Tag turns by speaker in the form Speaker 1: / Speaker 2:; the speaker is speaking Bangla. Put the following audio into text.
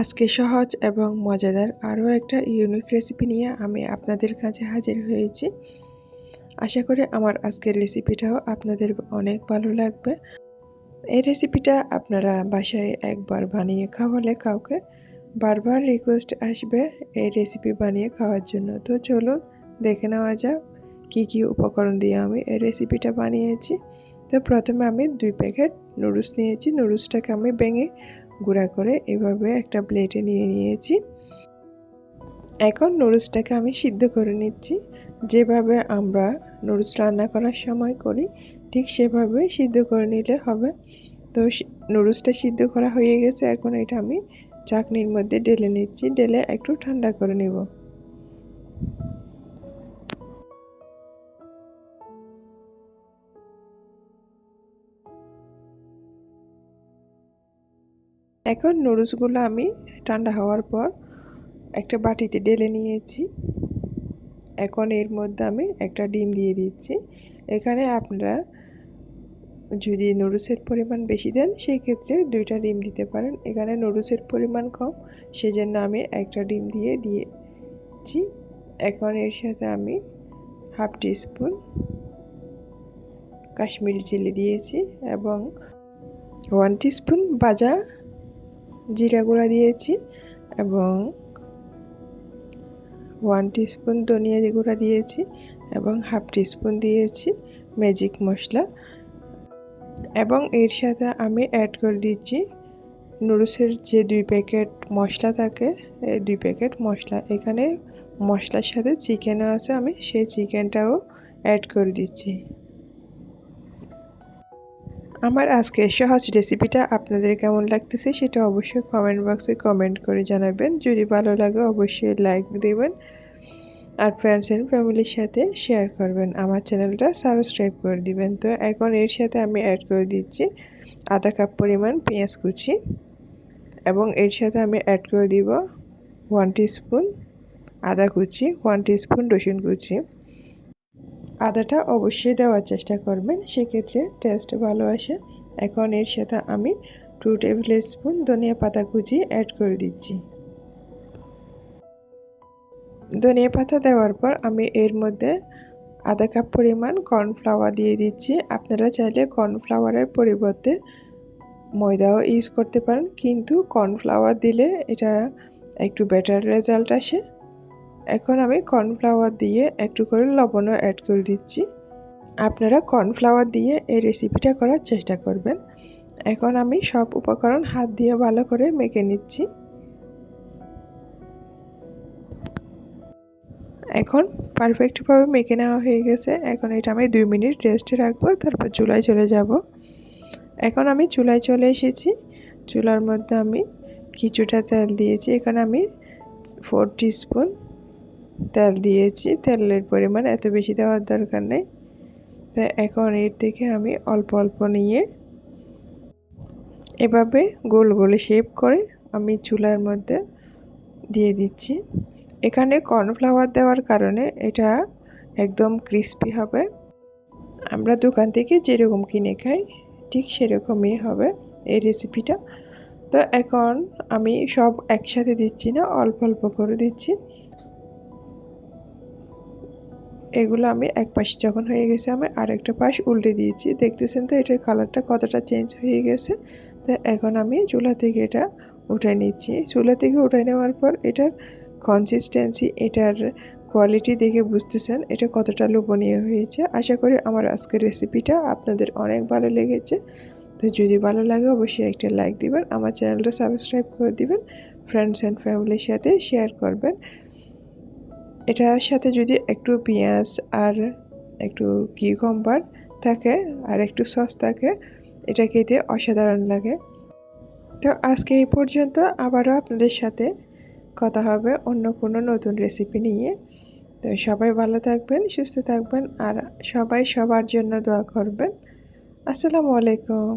Speaker 1: আজকে সহজ এবং মজাদার আরও একটা ইউনিক রেসিপি নিয়ে আমি আপনাদের কাছে হাজির হয়েছি। আশা করি আমার আজকের রেসিপিটাও আপনাদের অনেক ভালো লাগবে। এই রেসিপিটা আপনারা বাসায় একবার বানিয়ে খাওয়ালে কাউকে বারবার রিকোয়েস্ট আসবে এই রেসিপি বানিয়ে খাওয়ার জন্য। তো চলুন দেখে নেওয়া যাক কী কী উপকরণ দিয়ে আমি এই রেসিপিটা বানিয়েছি। তো প্রথমে আমি দুই প্যাকেট নুডলস নিয়েছি। নুডলসটাকে আমি ভেঙে গুঁড়া করে এভাবে একটা প্লেটে নিয়ে নিয়েছি। এখন নুডলসটাকে আমি সিদ্ধ করে নিচ্ছি। যেভাবে আমরা নুডলস রান্না করার সময় করি, ঠিক সেভাবে সিদ্ধ করে নিলে হবে। তো নুডলসটা সিদ্ধ করা হয়ে গেছে। এখন এটা আমি চাকনির মধ্যে ঢেলে নিচ্ছি। ডেলে একটু ঠান্ডা করে নেব। এখন নুডলসগুলো আমি ঠান্ডা হওয়ার পর একটা বাটিতে ঢেলে নিয়েছি। এখন এর মধ্যে আমি একটা ডিম দিয়ে দিচ্ছি। এখানে আপনারা যদি নুডলসের পরিমাণ বেশি দেন সেই ক্ষেত্রে দুইটা ডিম দিতে পারেন। এখানে নুডলসের পরিমাণ কম, সেজন্য আমি একটা ডিম দিয়ে দিয়েছি। এখন এর সাথে আমি হাফ টিস্পুন কাশ্মীরি চিলি দিয়েছি এবং ওয়ান টিস্পুন বাজা জিরা গুঁড়া দিয়েছি এবং ওয়ান টিস্পুন ধনিয়া গুঁড়া দিয়েছি এবং হাফ টিস্পুন দিয়েছি ম্যাজিক মশলা। এবং এর সাথে আমি অ্যাড করে দিচ্ছি নুডলসের যে দুই প্যাকেট মশলা থাকে দুই প্যাকেট মশলা। এখানে মশলার সাথে চিকেনও আছে, আমি সেই চিকেনটাও অ্যাড করে দিচ্ছি। আমার আজকে সহজ রেসিপিটা আপনাদের কেমন লাগতেছে সেটা অবশ্যই কমেন্ট বক্সে কমেন্ট করে জানাবেন। যদি ভালো লাগে অবশ্যই লাইক দেবেন আর ফ্রেন্ডস অ্যান্ড ফ্যামিলির সাথে শেয়ার করবেন। আমার চ্যানেলটা সাবস্ক্রাইব করে দিবেন। তো এখন এর সাথে আমি অ্যাড করে দিচ্ছি আধা কাপ পরিমাণ পেঁয়াজ কুচি এবং এর সাথে আমি অ্যাড করে দিব ওয়ান স্পুন আদা কুচি ওয়ান স্পুন রসুন কুচি। আদাটা অবশ্যই দেওয়ার চেষ্টা করবেন। সেক্ষেত্রে টেস্ট ভালো আসে। এখন এর সাথে আমি টু টেবিল স্পুন ধনিয়া পাতা কুচি অ্যাড করে দিচ্ছি। ধনিয়া পাতা দেওয়ার পর আমি এর মধ্যে আধা কাপ পরিমাণ কর্নফ্লাওয়ার দিয়ে দিচ্ছি। আপনারা চাইলে কর্নফ্লাওয়ারের পরিবর্তে ময়দাও ইউজ করতে পারেন। কিন্তু কর্নফ্লাওয়ার দিলে এটা একটু বেটার রেজাল্ট আসে। এখন আমি কর্নফ্লাওয়ার দিয়ে একটু করে লবণও অ্যাড করে দিচ্ছি। আপনারা কর্নফ্লাওয়ার দিয়ে এই রেসিপিটা করার চেষ্টা করবেন। এখন আমি সব উপকরণ হাত দিয়ে ভালো করে মেখে নিচ্ছি। এখন পারফেক্টভাবে মেখে নেওয়া হয়ে গেছে। এখন এটা আমি দুই মিনিট রেস্টে রাখব, তারপর চুলায় চলে যাব। এখন আমি চুলায় চলে এসেছি। চুলার মধ্যে আমি কিছুটা তেল দিয়েছি। এখানে আমি ফোর স্পুন তেল দিয়েছি, তেলের পরিমাণ এত বেশি দেওয়ার দরকার নেই। তাই এখন এর থেকে আমি অল্প অল্প নিয়ে এভাবে গোল গোলে শেপ করে আমি চুলার মধ্যে দিয়ে দিচ্ছি। এখানে কর্নফ্লাওয়ার দেওয়ার কারণে এটা একদম ক্রিস্পি হবে। আমরা দোকান থেকে যেরকম কিনে খাই, ঠিক সেরকমই হবে এই রেসিপিটা তো এখন আমি সব একসাথে দিচ্ছি না, অল্প অল্প করে দিচ্ছি। এগুলো আমি এক পাশে যখন হয়ে গেছে, আমি আরেকটা পাশ উল্টে দিয়েছি। দেখতেছেন তো, এটার কালারটা কতটা চেঞ্জ হয়ে গেছে? তো এখন আমি চুলা থেকে এটা উঠাই নিচ্ছি। চুলা থেকে উঠাই নেওয়ার পর এটার কনসিস্টেন্সি এটার কোয়ালিটি দেখে বুঝতেছেন এটা কতটা লোভনীয় হয়েছে। আশা করি আমার আজকের রেসিপিটা আপনাদের অনেক ভালো লেগেছে। তো যদি ভালো লাগে অবশ্যই একটা লাইক দিবেন, আমার চ্যানেলটা সাবস্ক্রাইব করে দিবেন ফ্রেন্ডস অ্যান্ড ফ্যামিলির সাথে শেয়ার করবেন। এটার সাথে যদি একটু পেঁয়াজ আর একটু কিউকাম্বার থাকে আর একটু সস থাকে, এটা খেতে অসাধারণ লাগে। তো আজকে এই পর্যন্ত আবারও আপনাদের সাথে কথা হবে অন্য কোনো নতুন রেসিপি নিয়ে। তো সবাই ভালো থাকবেন, সুস্থ থাকবেন আর সবাই সবার জন্য দোয়া করবেন। আসসালামু আলাইকুম।